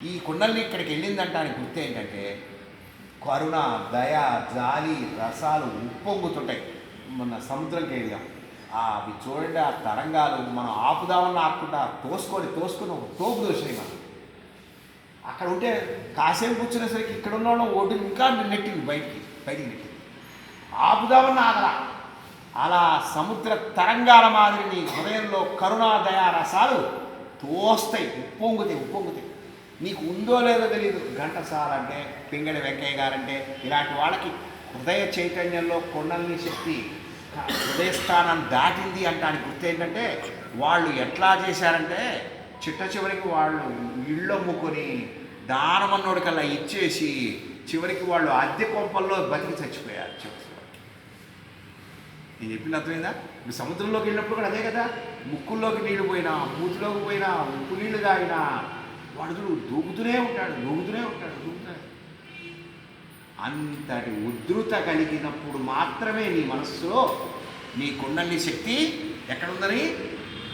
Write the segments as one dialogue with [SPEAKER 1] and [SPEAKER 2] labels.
[SPEAKER 1] ఈ కుండల్ని ఇక్కడికి వెళ్ళిందంటానికి గుర్తు ఏంటంటే కరుణ దయ జాలి రసాలు ఉప్పొంగుతుంటాయి. మన సముద్రంకి వెళ్ళాం అవి చూడండి ఆ తరంగాలు మనం ఆపుదామని ఆపుకుంటా తోసుకొని తోసుకొని ఒక తోపు దోసినాయి మనం. అక్కడ ఉంటే కాసేపు కూర్చునేసరికి ఇక్కడ ఉన్న వాళ్ళం ఒడ్డు ఇంకా నెట్టింది బయటికి బయటికి నెట్టింది. ఆపుదామని ఆగలా అలా సముద్ర తరంగాల మాదిరి నీ హృదయంలో కరుణాదయ రసాలు తోస్తాయి ఉప్పొంగుతాయి ఉప్పొంగుతాయి. నీకు ఉందో లేదో తెలియదు ఘంటసాల అంటే పింగళి వెంకయ్య గారంటే ఇలాంటి వాళ్ళకి హృదయ చైతన్యంలో కొండల్ని శక్తి హృదయ స్థానం దాటింది అంటానికి గుర్తు ఏంటంటే వాళ్ళు ఎట్లా చేశారంటే చిట్ట చివరికి వాళ్ళు ఇళ్ళు అమ్ముకొని ఇచ్చేసి చివరికి వాళ్ళు అద్దె కొంపల్లో బతికి చచ్చిపోయారు చివరికి. నేను చెప్పింది అర్థమైందా? ఇప్పుడు సముద్రంలోకి వెళ్ళినప్పుడు కూడా అదే కదా. ముక్కుల్లోకి నీళ్ళు పోయినా మూతిలోకి పోయినా ఉప్పు నీళ్ళు తాగినా వాడు దూకుతూనే ఉంటాడు దూకుతూనే ఉంటాడు దూకుతాడు అంతటి ఉధృత కలిగినప్పుడు మాత్రమే నీ మనస్సులో నీ కుండలి శక్తి ఎక్కడుందని?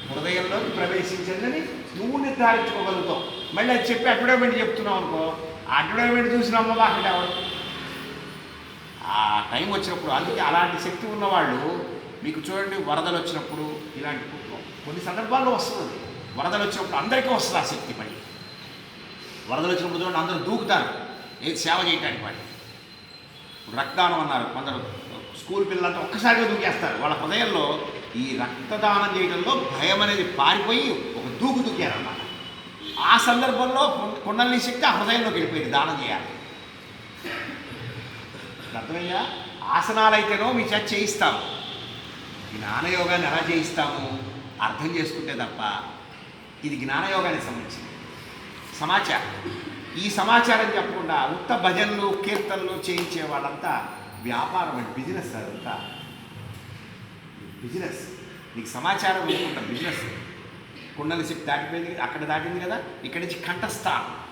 [SPEAKER 1] హృదయంలోకి ప్రవేశించిందని నువ్వు నిర్ధారించుకోగలుగుతావు. మళ్ళీ అది చెప్పి అడ్వర్టైజ్మెంట్ చెప్తున్నావు అనుకో ఆ అడ్వర్టైజ్మెంట్ చూసిన అమ్మ బాగా ఆ టైం వచ్చినప్పుడు అందుకే అలాంటి శక్తి ఉన్నవాళ్ళు మీకు చూడండి వరదలు వచ్చినప్పుడు ఇలాంటి కొన్ని సందర్భాల్లో వస్తుంది. వరదలు వచ్చినప్పుడు అందరికీ వస్తుంది ఆ శక్తి మళ్ళీ. వరదలు వచ్చినప్పుడు చూడండి అందరూ దూకుతారు. ఏది సేవ చేయటానికి వాళ్ళు ఇప్పుడు రక్తదానం అన్నారు కొందరు. స్కూల్ పిల్లలంతా ఒక్కసారిగా దూకేస్తారు. వాళ్ళ హృదయంలో ఈ రక్తదానం చేయడంలో భయం అనేది పారిపోయి ఒక దూకు దూకారన్నమాట. ఆ సందర్భంలో కుండలిని శక్తి ఆ హృదయంలోకి వెళ్ళిపోయింది దానం చేయాలి. అర్థమయ్యా ఆసనాలు అయితేనో మీ చేత చేయిస్తాము. జ్ఞానయోగాన్ని ఎలా చేయిస్తాము? అర్థం చేసుకుంటే తప్ప ఇది జ్ఞానయోగానికి సంబంధించింది. సమాచారం. ఈ సమాచారం చెప్పకుండా ఉత్త భజనలు కీర్తనలు చేయించే వాళ్ళంతా వ్యాపారం అంటే బిజినెస్ అదంతా బిజినెస్. నీకు సమాచారం లేకుండా బిజినెస్. కుండలి శక్తి దాటిపోయింది అక్కడ దాటింది కదా? ఇక్కడి నుంచి కంఠస్థానం.